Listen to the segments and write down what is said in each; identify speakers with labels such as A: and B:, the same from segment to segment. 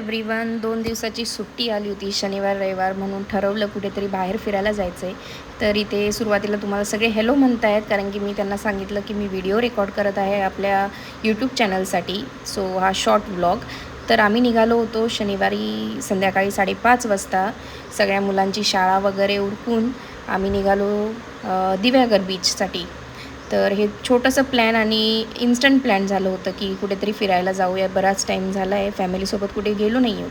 A: Everyone दोन दिवसाची सुट्टी आली होती शनिवार रविवार म्हणून ठरवलं कुठेतरी बाहेर फिरायला जायचं आहे तर इथे सुरुवातीला तुम्हाला सगळे हॅलो म्हणतायत आहेत कारण की मी त्यांना सांगितलं की मी व्हिडिओ रेकॉर्ड करत आहे आपल्या यूट्यूब चॅनलसाठी सो हा शॉर्ट व्लॉग तर आम्ही निघालो होतो शनिवारी संध्याकाळी साडेपाच वाजता. सगळ्या मुलांची शाळा वगैरे उरकून आम्ही निघालो दिव्यागर बीचसाठी तर हे छोटंसं प्लॅन आणि इन्स्टंट प्लॅन झालं होतं की कुठेतरी फिरायला जाऊया. बराच टाईम झाला आहे फॅमिलीसोबत कुठे गेलो नाही आहोत.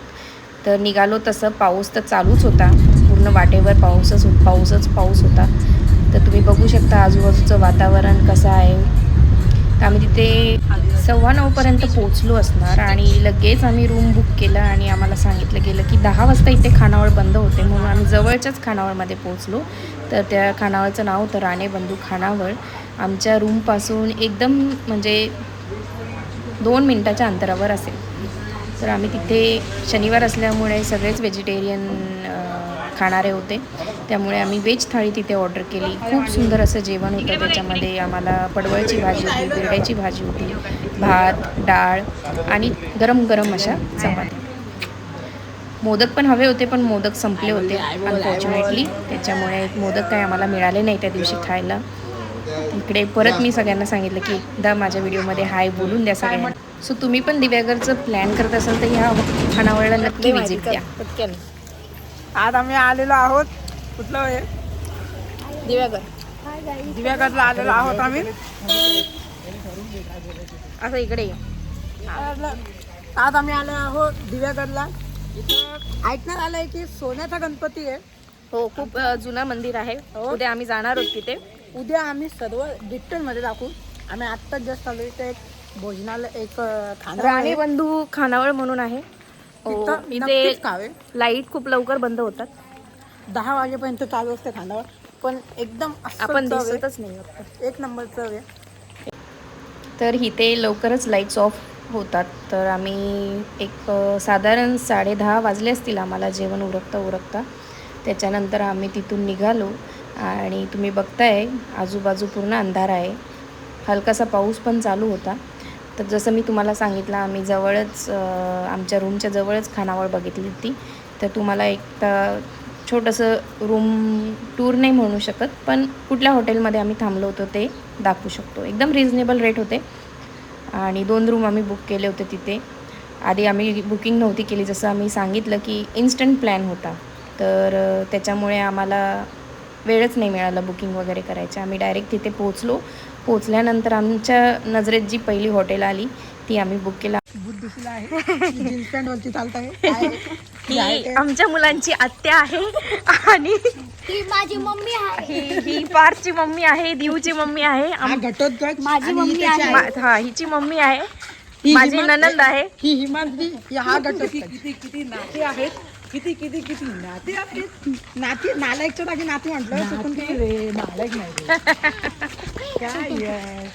A: तर निघालो तसं. पाऊस तर चालूच होता. पूर्ण वाटेवर पाऊसच हो- पाऊसच पाऊस होता. तर तुम्ही बघू शकता आजूबाजूचं वातावरण कसं आहे. तर आम्ही तिथे सव्वा नऊपर्यंत पोचलो असणार आणि लगेच आम्ही रूम बुक केलं आणि आम्हाला सांगितलं गेलं की दहा वाजता इथे खानावळ बंद होते. म्हणून आम्ही जवळच्याच खानावळमध्ये पोचलो तर त्या खानावळचं नाव होतं राणे बंधू खानावळ. आमच्या रूमपासून एकदम म्हणजे दोन मिनटाच्या अंतरावर असेल. तर आम्ही तिथे शनिवार असल्यामुळे सगळेच व्हेजिटेरियन खाणारे होते. त्यामुळे आम्ही व्हेज थाळी तिथे ऑर्डर केली. खूप सुंदर असं जेवण होतं. त्याच्यामध्ये आम्हाला पडवळची भाजी होती बिरड्याची भाजी होती भात डाळ आणि गरम गरम अशा चपाती मोदक पण हवे होते पण मोदक संपले होते अनफॉर्च्युनेटली त्याच्यामुळे मोदक काय आम्हाला मिळाले नाही त्या दिवशी खायला. इकडे परत मी सगळ्यांना सांगितलं की एकदा माझ्या व्हिडिओमध्ये हाय बोलून द्या सगळ्यांना. सो तुम्ही पण दिव्यागरचं प्लॅन करत असाल तर ह्या खानावळला नक्की विजिट द्या.
B: आज आम्ही आलेलो आहोत. कुठलं
A: दिव्यागर.
B: दिव्यागडला आलेलो आहोत आम्ही.
A: असं इकडे.
B: आज आम्ही आलो आहोत दिव्यागडला ऐकण्यात आलंय की सोन्याचा गणपती आहे.
A: हो खूप जुनं मंदिर आहे.
B: हो.
A: उद्या आम्ही जाणार आहोत तिथे.
B: उद्या आम्ही सर्व डिटेलमध्ये दाखवू. आम्ही आत्ताच जस्ट आलो इथे एक भोजनालय एक खाना
A: राणी. बंधू खानावळ म्हणून आहे. हो,
B: तिथं
A: इथे
B: नक्कीच खावे.
A: लाइट खूप लवकर बंद होतात.
B: दहा वाजेपर्यंत चालू असते खानावर पण एकदम अस्सल
A: आपण
B: चव आहे.
A: दिसतच नाही आहोत.
B: एक नंबर चव आहे.
A: तर इथे लवकरच लाईट्स ऑफ होतात. तर आम्ही एक अ, साधारण साडे दहा वाजले असतील आम्हाला जेवण उरकता उरकता त्याच्यानंतर आम्ही तिथून निघालो. आणि तुम्ही बघताय आजूबाजू पूर्ण अंधार आहे. हलकासा पाऊस पण चालू होता. तर जसं मी तुम्हाला सांगितलं आम्ही जवळच आमच्या रूमच्या जवळच खानावळ बघितली होती. तर तुम्हाला एक तर छोटंसं रूम टूर नाही म्हणू शकत पण कुठल्या हॉटेलमध्ये आम्ही थांबलो होतो ते दाखवू शकतो. एकदम रिजनेबल रेट होते. आणि दोन रूम आम्ही बुक केले होते तिथे. आधी आम्ही बुकिंग नव्हती केली जसं आम्ही सांगितलं की इन्स्टंट प्लॅन होता. तर त्याच्यामुळे आम्हाला वेळच नाही मिळाला बुकिंग वगैरे करायचं आम्ही डायरेक्ट तिथे पोचलो पोचल्यानंतर आमच्या नजरेत जी पहिली हॉटेल आली ती आम्ही बुक केला? ही. आमच्या मुलांची आत्या आहे. आणि
C: ही माझी मम्मी आहे.
A: ही ही पारची मम्मी आहे दिवची मम्मी आहे.
B: हा
C: माझी मम्मी
B: ही
C: आहे.
A: हा हिची मम्मी आहे.
B: ही
A: माझी ननंद आहे.
B: ही ही हा किती किती नाते आहेत? किती किती किती नाते आहेत नाती नालायकच्या जागी नाती म्हटलं चुकून किती रे नालायक नाही रे. काय?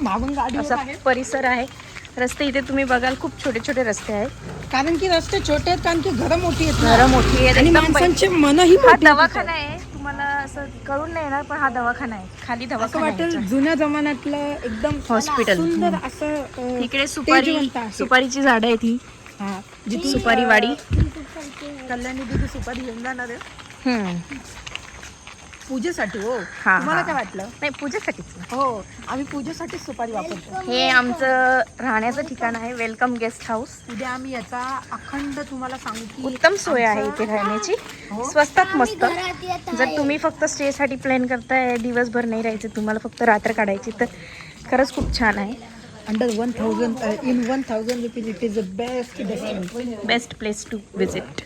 B: मागून गाडी
A: असा
B: आहे
A: परिसर आहे रस्ते इथे तुम्ही बघाल खूप छोटे छोटे रस्ते आहेत
B: कारण की रस्ते छोटे आहेत कारण की घरं मोठी आहेत
A: घरं. मोठी आहेत
B: आणि
A: एकदम
B: माणसांची मनही
A: हा
B: मोठी आहेत.
A: दवाखाना आहे तुम्हाला असं कळून नाही येणार पण हा दवाखाना आहे खाली
B: असं
A: दवाखाना
B: वाटेल जुन्या जमान्यातलं एकदम
A: हॉस्पिटल.
B: सुंदर असं अं,
A: इकडे सुपारी
B: तेजवंत आहे.
A: सुपारीची झाडं आहेत ही
B: हा जिथून
A: सुपारी वाडी.
B: कल्याणी दिदी सुपारी घेऊन जाणार आहे.
A: हम्म.
B: पूजेसाठी हो.
A: हा,
B: तुम्हाला
A: हा.
B: काय वाटलं?
A: नाही पूजेसाठीच ना.
B: हो आम्ही पूजेसाठीच सुपारी वापरतो.
A: हे आमचं राहण्याचं ठिकाण आहे वेलकम गेस्ट हाऊस
B: उद्या आम्ही याचा अखंड तुम्हाला सांगू की
A: उत्तम सोय आहे इथे राहण्याची.
B: हो.
A: स्वस्तात मस्त. जर तुम्ही फक्त स्टेसाठी प्लॅन करताय दिवसभर नाही राहायचं तुम्हाला फक्त रात्र काढायची तर खरंच खूप छान आहे.
B: Under one thousand in one thousand rupees it is the best destination
A: best place to visit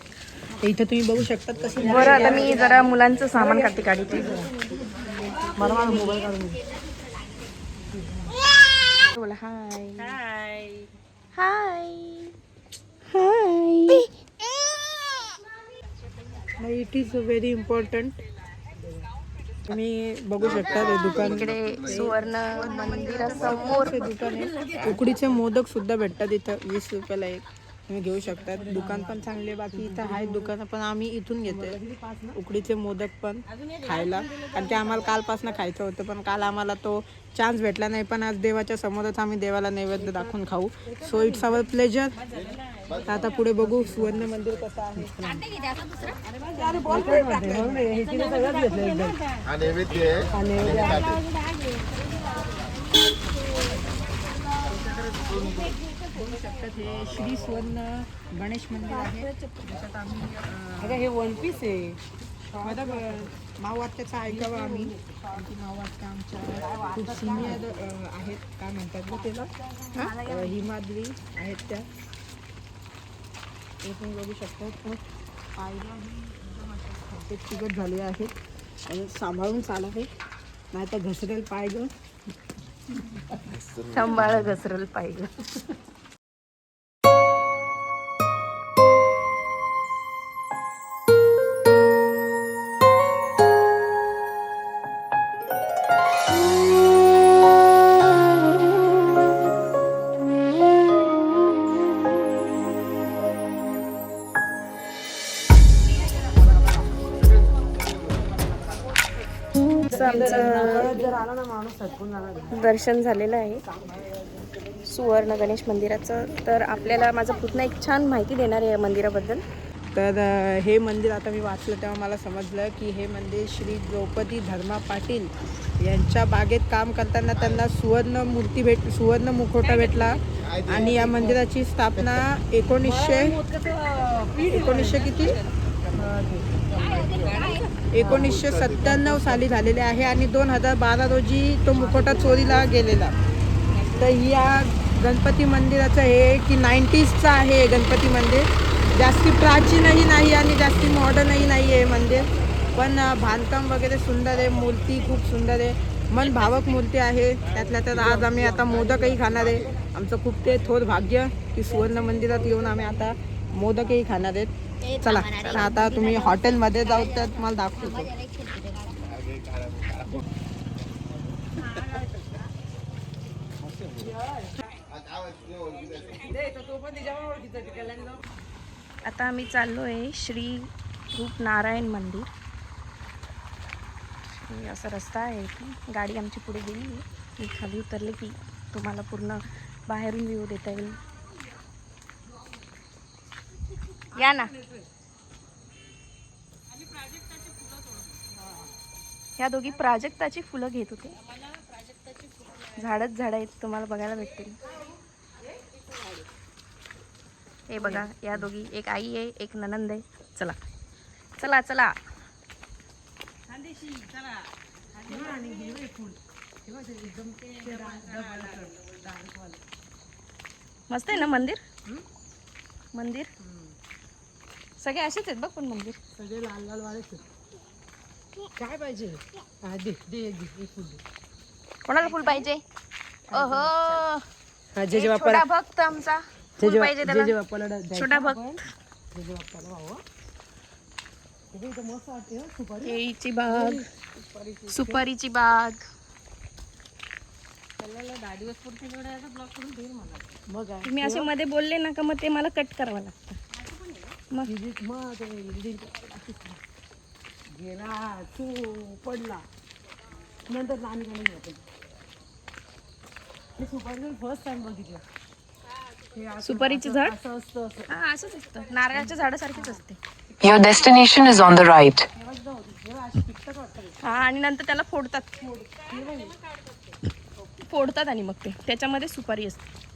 B: इथं तुम्ही बघू शकतात कशी
A: बरं आता मी जरा मुलांचं सामान काढते. गाडीचे
B: मला माझा मोबाईल काढून दे.
A: बोला hi
B: hi
A: hi hi
B: it is very important तुम्ही बघू शकता हे दुकान.
A: इकडे सुवर्ण मंदिरासमोर.
B: दुकान आहे उकडीचे मोदक सुद्धा भेटतात इथं वीस रुपयाला एक. तुम्ही घेऊ शकता दुकान पण चांगले बाकी इथं आहेत दुकानं पण आम्ही इथून घेते. उकडीचे मोदक पण खायला. कारण ते आम्हाला कालपासून खायचं होतं पण काल आम्हाला तो चान्स भेटला नाही. पण आज देवाच्या समोरच आम्ही देवाला नैवेद्य दाखवून खाऊ. सो इट्स अवर प्लेजर आता पुढे बघू सुवर्ण मंदिर कसं आहे. पण.
D: हा
B: बघू शकतात. हे श्री सुवर्ण गणेश मंदिर आहे. त्याच्यात आम्ही अगं हे वन पीस आहे. माझा माववात्याचं ऐकावं आम्ही. आमची माववात्या आमच्या खूप सिनियर आहेत. काय म्हणतात गं त्याला? अं, हिमाद्री आहेत त्या. हे तुम्ही बघू शकतात. तर पायऱ्या ही चिकट झाले आहेत. आणि सांभाळून चालावे नाही तर घसरेल पाय गं
A: सांभाळ घसरल पाहिजे आमचं दर्शन झालेलं आहे. सुवर्ण गणेश मंदिराचं. तर आपल्याला माझा पुतणा एक छान माहिती देणार आहे या मंदिराबद्दल.
B: तर हे मंदिर आता मी वाचलं तेव्हा मला समजलं की हे मंदिर श्री द्रौपदी धर्मा पाटील यांच्या बागेत काम करताना त्यांना सुवर्ण मूर्ती भेट सुवर्ण मुखवटा भेटला. आणि या मंदिराची स्थापना एकोणीसशे एकोणीसशे किती? एकोणीसशे सत्त्याण्णव साली झालेले आहे आणि दोन हजार बारा रोजी तो मुखोटा चोरीला गेलेला. तर या गणपती मंदिराचं हे की नाईन्टीजचं आहे गणपती मंदिर. जास्ती प्राचीनही नाही आणि जास्ती मॉडर्नही नाही आहे मंदिर. पण बांधकाम वगैरे सुंदर आहे मूर्ती खूप सुंदर आहे. मन भावक मूर्ती आहे. त्यातल्या त्यात आज आम्ही आता मोदकही खाणार आहे. आमचं खूप ते थोर भाग्य की सुवर्ण मंदिरात येऊन आम्ही आता मोदकही खाणार आहेत. चला तर आता तुम्ही हॉटेलमध्ये जाऊ तर तुम्हाला दाखवतो.
A: आता आम्ही चाललो आहे श्री रूप नारायण मंदिर असा रस्ता आहे इथे. गाडी आमची पुढे गेली. मी खाली उतरले की तुम्हाला पूर्ण बाहेरून व्ह्यू देता येईल. या ना. या दोघी प्राजक्ताची फुलं घेत होते. झाडच झाड आहेत तुम्हाला बघायला भेटतील. हे बघा या दोघी एक आई आहे एक ननंद आहे. चला. चला चला. मस्त आहे ना मंदिर? मंदिर? सगळे असेच आहेत बघ पण मंदिर.
B: सगळे लाल लाल वाळेच काय पाहिजे? हा, दे दे एक दे एक फुल दे.
A: कोणाला फुल पाहिजे? ओहो.
B: हा, जे
A: एक
B: जे
A: छोटा भक्त आमचा.
B: जे
A: फुल
B: जे
A: पाहिजे
B: जे जे
A: त्याला.
B: बाप्पाला द्यायचं
A: छोटा
B: आपण.
A: भक्त.
B: जे जे बाप्पाला भाऊ बघ, इथं मस्त वाटते हं, सुपारी.
A: केळीची बाग. सुपारीची बाग.
B: मग काय
A: तुम्ही असे मध्ये बोलले ना का मग ते मला कट करावं लागतं. मग?
B: गेला तू पडला. नंतर लहान होते हे सुपारी फर्स्ट टाइम बघितलं.
A: सुपारीचं झाड?
B: असं असतं असं.
A: हा असंच असतं. नारळाच्या झाडासारखीच असते.
E: Your destination is on the right.
A: हा आणि नंतर त्याला फोडतात. फोडतात आणि मग ते. त्याच्यामध्ये सुपारी असते.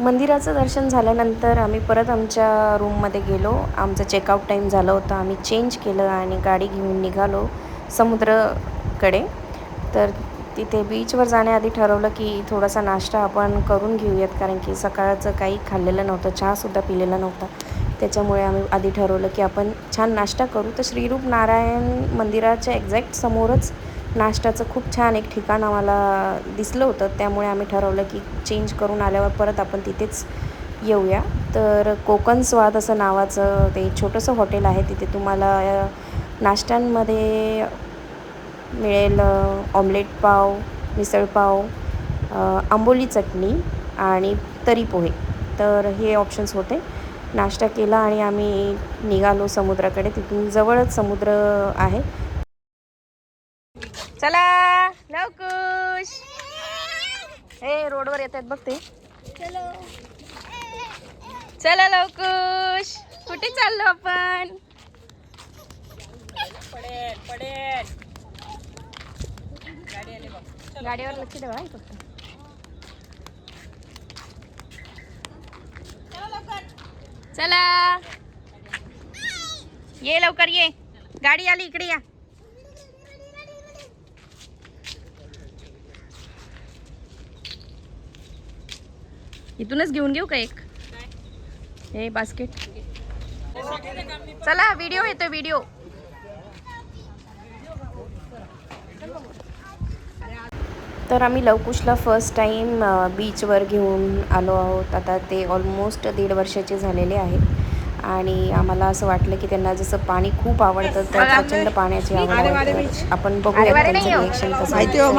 A: मंदिराचं दर्शन झाल्यानंतर आम्ही परत आमच्या रूममध्ये गेलो. आमचं चेकआउट टाईम झालं होतं. आम्ही चेंज केलं आणि गाडी घेऊन निघालो समुद्रकडे. तर तिथे बीचवर जाण्याआधी ठरवलं की थोडासा नाश्ता आपण करून घेऊयात. कारण की सकाळचं काही खाल्लेलं नव्हतं. चहासुद्धा पिलेला नव्हता. त्याच्यामुळे आम्ही आधी ठरवलं की आपण छान नाश्ता करू. तर श्रीरूप नारायण मंदिराच्या एक्झॅक्ट समोरच नाश्त्याचं खूप छान एक ठिकाण आम्हाला दिसलं होतं. त्यामुळे आम्ही ठरवलं की चेंज करून आल्यावर परत आपण तिथेच येऊया. तर कोकण स्वाद असं नावाचं ते छोटंसं हॉटेल आहे. तिथे तुम्हाला नाश्त्यांमध्ये मिळेल ऑमलेट पाव मिसळपाव आंबोली चटणी आणि तरी पोहे. तर हे ऑप्शन्स होते. नाश्ता केला आणि आम्ही निघालो समुद्राकडे. तिथून जवळच समुद्र आहे. चला लवकुश. हे रोडवर येत आहेत बघ ते. चला लवकुश. कुठे चाललो आपण? गाडीवर लक्ष ठेवा फक्त. चला. ये लवकर ये. गाडी आली इकडे या. इथूनच घेऊन घेऊ का एक? हे बास्केट चला व्हिडिओ येतो व्हिडिओ तर आम्ही लवकुशला फर्स्ट टाईम बीचवर घेऊन आलो आहोत. आता ते ऑलमोस्ट दीड वर्षाचे झालेले आहेत. आणि आम्हाला असं वाटलं की त्यांना जसं पाणी खूप आवडतं तर प्रचंड पाण्याची आवड आपण बघूया त्यांचं रिएक्शन कसं
B: माहिती हो.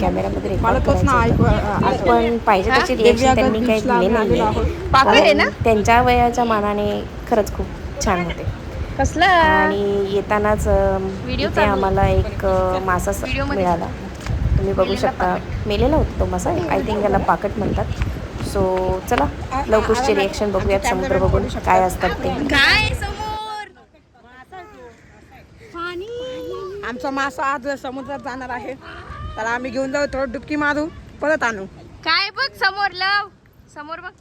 A: कॅमेरामध्ये करायचं पण पाहिजे तशी रिएक्शन त्यांनी काही दिले नाही? त्यांच्या वयाच्या मानाने खरंच खूप छान होते.
B: कसला?
A: आणि येतानाच इथे आम्हाला एक मासा मिळाला. तुम्ही बघू शकता. मेलेला होता तो मासा. आय थिंक याला पाकट म्हणतात. सो चला लवकुशचे रिएक्शन बघूयात समुद्र बघून काय असतात ते. काय समोर?
B: आमचा मासा आज समुद्रात जाणार आहे. त्याला आम्ही घेऊन जाऊ थोडं डुबकी मारू परत आणू.
A: काय बघ समोर लव. समोर बघ.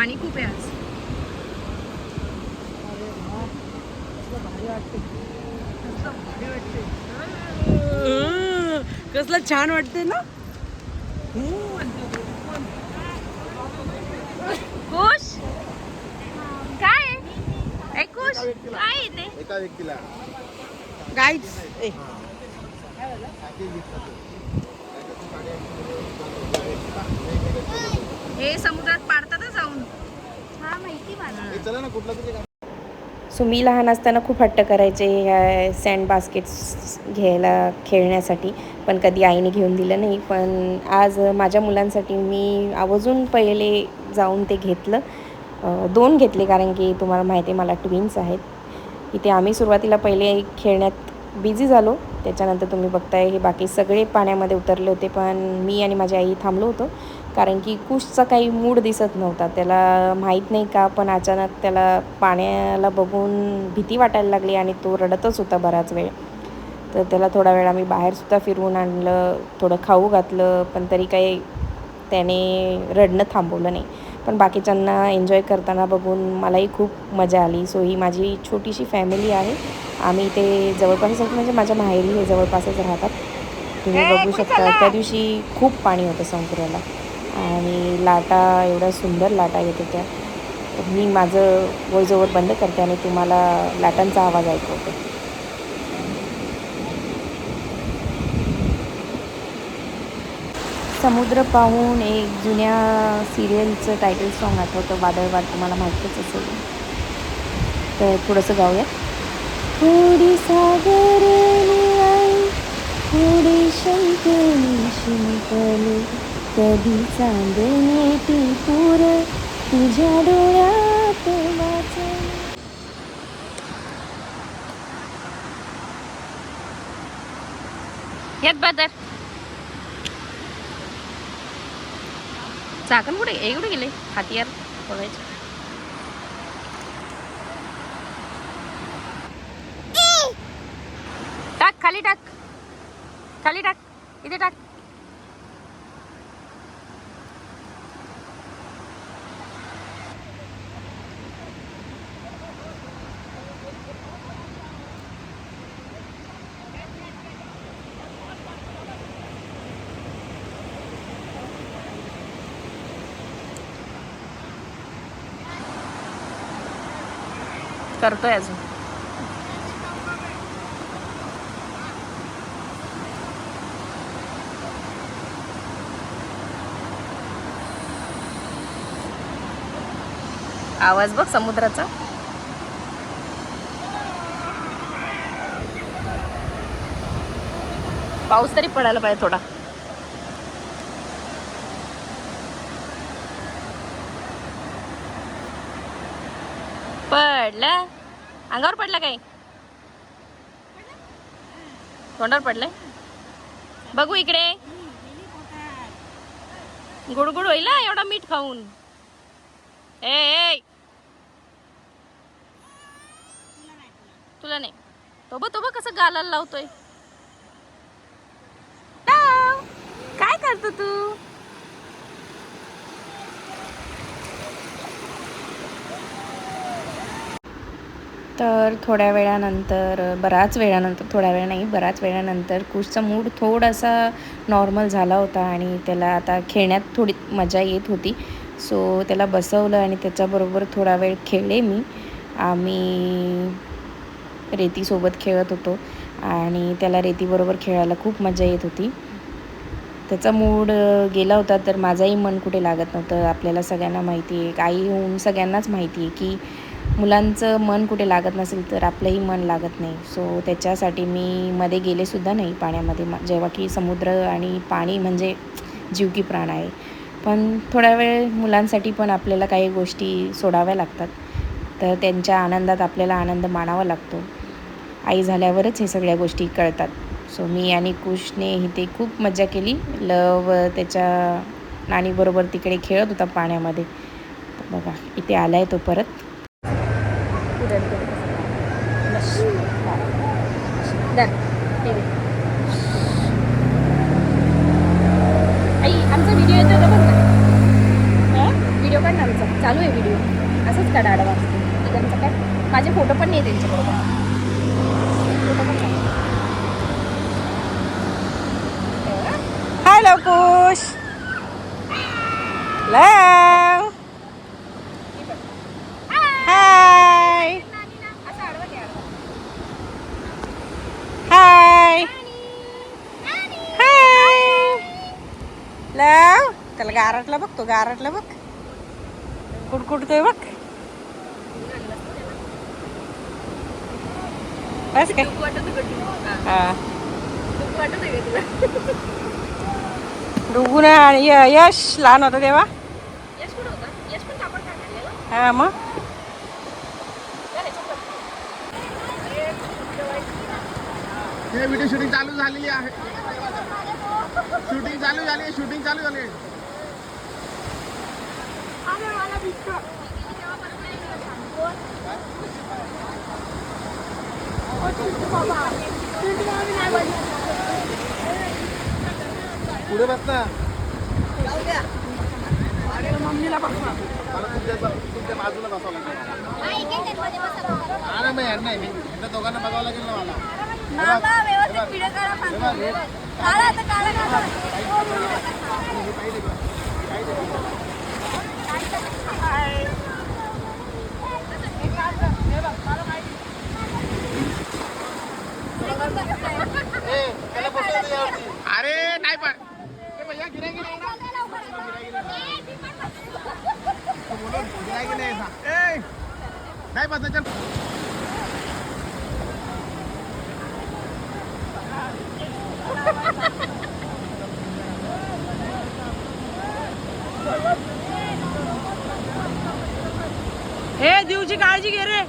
A: पाणी खूप आहे आज.
B: कसलं छान वाटते ना?
A: खुश? काय? खुश? काय
D: एका व्यक्तीला.
B: गाईच
A: हे समुद्रात पाडतातच जाऊन
C: हा माहिती मला
D: हे चला ना कुठला तरी
A: सो मी लहान असताना खूप हट्ट करायचे ह्या सँड बास्केट्स घ्यायला खेळण्यासाठी. पण कधी आईने घेऊन दिलं नाही. पण आज माझ्या मुलांसाठी मी आवर्जून पहिले जाऊन ते घेतलं. दोन घेतले कारण की तुम्हाला माहिती आहे मला ट्विन्स आहेत. इथे आम्ही सुरुवातीला पहिले खेळण्यात बिझी झालो. त्याच्यानंतर तुम्ही बघताय हे बाकी सगळे पाण्यामध्ये उतरले होते. पण मी आणि माझी आई थांबलो होतो. कारण की कुशचा काही मूड दिसत नव्हता. त्याला माहीत नाही का पण अचानक त्याला पाण्याला बघून भीती वाटायला लागली आणि तो रडतच होता बराच वेळ. तर त्याला थोडा वेळ आम्ही बाहेरसुद्धा फिरवून आणलं थोडं खाऊ घातलं पण तरी काही त्याने रडणं थांबवलं नाही. पण बाकीच्यांना एन्जॉय करताना बघून मलाही खूप मजा आली. सो ही माझी छोटीशी फॅमिली आहे. आम्ही इथे जवळपासच म्हणजे माझ्या माहेरी हे जवळपासच राहतात. तुम्ही बघू शकता त्या दिवशी खूप पाणी होतं समुद्राला आणि लाटा एवढ्या सुंदर लाटा येत होत्या. तर मी माझं वयजवळ बंद करते आणि तुम्हाला लाटांचा आवाज ऐकवतो. समुद्र पाहून एक जुन्या सिरियलचं टायटल सॉन्ग आठवतं. वादळवाद तुम्हाला माहीतच असेल. तर थोडंसं गाऊया. थोडी सागर थोडी शंकरी शिंपले कधी चांदणे ती पूर तुझ्या डोळ्यात वाचले येत बदर. चाकण कुठे? एकडे कुठे गेले? हातियार बघायचं. करतोय अजून. आवाज बघ समुद्राचा. पाऊस तरी पडायला पाहिजे थोडा. पडला? अंगावर पडला काय? तोंडावर पडलाय? बघू इकडे. गुडगुड होईल एवढा मीठ खाऊन. ए. तुला नाही. तो बघ तो बघ कसं गालाला लावतोय. काय करतो तू? तर थोड्या वेळानंतर बराच वेळानंतर थोड्या वेळ नाही बराच वेळानंतर कुशचा मूड थोडासा नॉर्मल झाला होता आणि त्याला आता खेळण्यात थोडी मजा येत होती. सो त्याला बसवलं आणि त्याच्याबरोबर थोडा वेळ खेळले मी. आम्ही रेतीसोबत खेळत होतो आणि त्याला रेतीबरोबर खेळायला खूप मजा येत होती. त्याचा मूड गेला होता तर माझाही मन कुठे लागत नव्हतं. आपल्याला सगळ्यांना माहिती आहे आई होऊन सगळ्यांनाच माहिती आहे की मुलांचं मन कुठे लागत नसेल तर आपलंही मन लागत नाही. सो त्याच्यासाठी मी मध्ये गेलेसुद्धा नाही पाण्यामध्ये. जेव्हा की समुद्र आणि पाणी म्हणजे जीव की प्राण आहे. पण थोड्या वेळ मुलांसाठी पण आपल्याला काही गोष्टी सोडाव्या लागतात. तर त्यांच्या आनंदात आपल्याला आनंद मानावा लागतो. आई झाल्यावरच हे सगळ्या गोष्टी कळतात. सो मी आणि कुशने इथे खूप मजा केली. लव त्याच्या नानीबरोबर तिकडे खेळत होता पाण्यामध्ये. बघा इथे आला आहे तो परत. आई आमचा व्हिडिओ येतो का बघ ना. व्हिडिओ काढ ना आमचा. चालू आहे व्हिडिओ असंच काढा आडवा. तिघांचा काय? माझे फोटो पण नाही त्यांच्याबरोबर फोटो पण काढ.
B: हाय लवकुश लव हाय
A: असं आडवा घ्या, आडवा.
B: हाय हाय लव त्याला गारटला बघ तो गारटला बघ. कुडकुडतोय बघ. बस काय?
A: आहे
B: डुगून आणि य- यश लहान होता तेव्हा. हा मग.
D: हे व्हिडिओ शूटिंग चालू झालेली आहे. शूटिंग चालू झाली आहे शूटिंग चालू झाली आहे पुढे बस ना.
B: मम्मीला बसवा
D: मला तुमच्या तुमच्या बाजूला बसावं लागेल हा ना मग मी यांना दोघांना बघावं लागेल ना मला पाहिजे त्याला बसवलं ते यावरती. अरे नाही पण. ए, भैया गिरायकी नाही ना बोलो, गिरायकी नाही ऐसा. ए, नाही बसा चल
B: हे देवची काळजी घे रे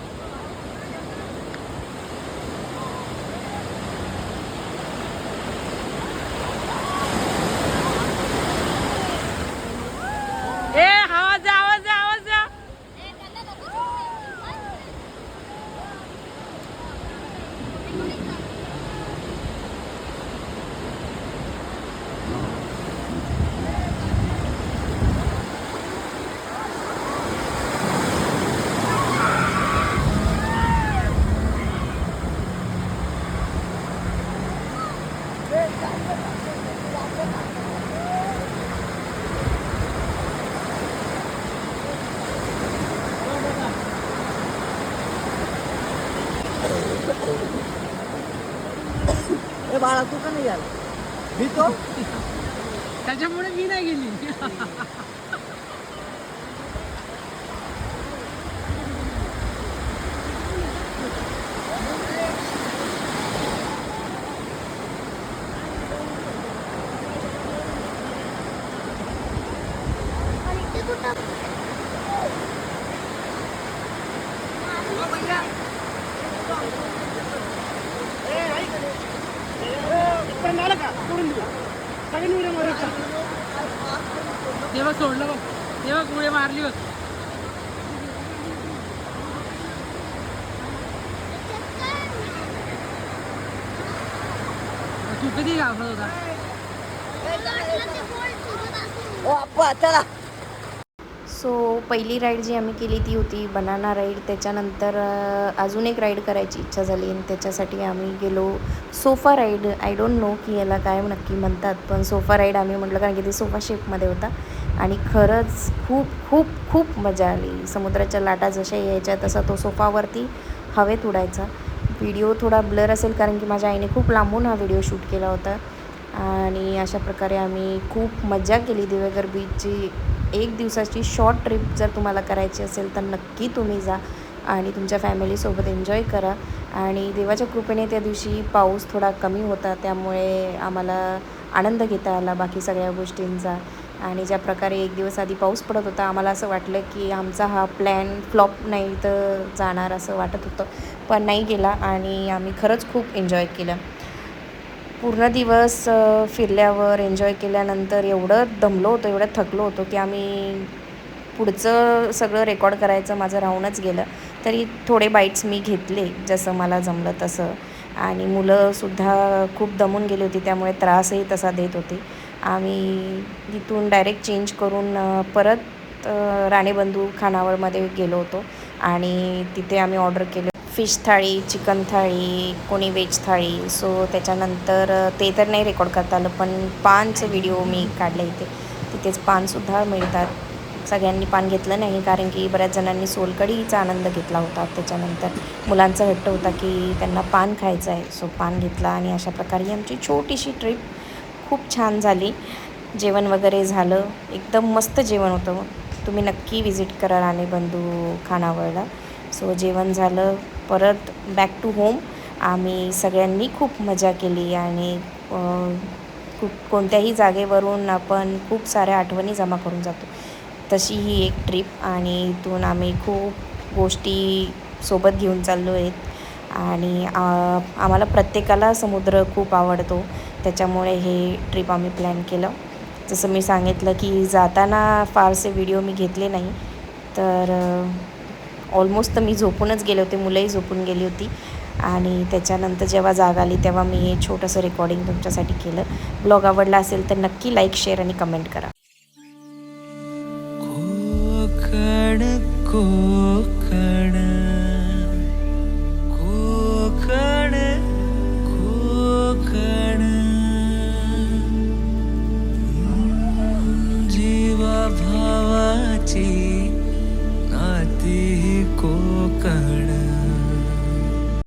B: ए आवाज जा आवाज जा आवाज जा
F: बाळा तू का नाही आला? मी तो?
B: त्याच्यामुळे मी नाही गेली. तेव्हा सोडलं बघ. तेव्हा गुळे मारली बघ तू कधी घाबरत होता?
F: चला.
A: सो पहिली राईड जी आम्ही केली ती होती बनाना राईड त्याच्यानंतर अजून एक राईड करायची इच्छा झाली आणि त्याच्यासाठी आम्ही गेलो sofa ride I don't know की याला काय नक्की म्हणतात पण सोफा राईड आम्ही म्हटलं कारण की ते सोफा शेपमध्ये होता. आणि खरंच खूप खूप खूप मजा आली. समुद्राच्या लाटा जशा यायच्या तसा तो सोफावरती हवेत उडायचा. व्हिडिओ थोडा ब्लर असेल कारण की माझ्या आईने खूप लांबून हा व्हिडिओ शूट केला होता. आणि अशा प्रकारे आम्ही खूप मजा केली दिवेगर बीचची एक दिवसाची शॉर्ट ट्रिप जर तुम्हाला करायची असेल तर नक्की तुम्ही जा आणि तुमच्या फॅमिलीसोबत एन्जॉय करा. आणि देवाच्या कृपेने त्या दिवशी पाऊस थोडा कमी होता त्यामुळे आम्हाला आनंद घेता आला बाकी सगळ्या गोष्टींचा. आणि ज्या प्रकारे एक दिवस आधी पाऊस पडत होता आम्हाला असं वाटलं की आमचा हा प्लॅन फ्लॉप नाही तर जाणार असं वाटत होतं पण नाही गेला आणि आम्ही खरंच खूप एन्जॉय केलं. पूर्ण दिवस फिरल्यावर एन्जॉय केल्यानंतर एवढं दमलो होतो एवढं थकलो होतो की आम्ही पुढचं सगळं रेकॉर्ड करायचं माझं राहूनच गेलं. तरी थोडे बाईट्स मी घेतले जसं मला जमलं तसं. आणि मुलंसुद्धा खूप दमून गेली होती त्यामुळे त्रासही तसा देत होते. आम्ही तिथून डायरेक्ट चेंज करून परत राणेबंधू खानावळमध्ये गेलो होतो. आणि तिथे आम्ही ऑर्डर केलं फिश थाळी चिकन थाळी कोणी व्हेज थाळी. सो त्याच्यानंतर ते तर नाही रेकॉर्ड करता आलं पण पानचं व्हिडिओ मी काढले इथे. तिथेच पानसुद्धा मिळतात. सगळ्यांनी पान घेतलं नाही कारण की बऱ्याच जणांनी सोलकडीचा आनंद घेतला होता. त्याच्यानंतर मुलांचा हट्ट होता की त्यांना पान खायचं आहे सो पान घेतला आणि अशा प्रकारे आमची छोटीशी ट्रिप खूप छान झाली. जेवण वगैरे झालं. एकदम मस्त जेवण होतं. तुम्ही नक्की विजिट करा राणेबंधू खानावळला. सो जेवण झालं. परत बॅक टू होम आम्ही सगळ्यांनी खूप मजा केली आणि खूप कोणत्याही जागेवरून आपण खूप साऱ्या आठवणी जमा करून जातो. तशी ही एक ट्रिप आणि इथून आम्ही खूप गोष्टी सोबत घेऊन चाललो आहेत आणि आम्हाला प्रत्येकाला समुद्र खूप आवडतो. त्याच्यामुळे हे ट्रिप आम्ही प्लॅन केलं. जसं मी सांगितलं की जाताना फारसे व्हिडिओ मी घेतले नाही. तर ऑलमोस्ट तर मी झोपूनच गेले होते मुलंही झोपून गेली होती. आणि त्याच्यानंतर जेव्हा जाग आली तेव्हा मी हे छोटंसं रेकॉर्डिंग तुमच्यासाठी केलं. ब्लॉग आवडला असेल तर नक्की लाईक शेअर आणि कमेंट करा.
G: कोकण कोकण. कोकण कोकण. जीवा भावाची नाती कोकण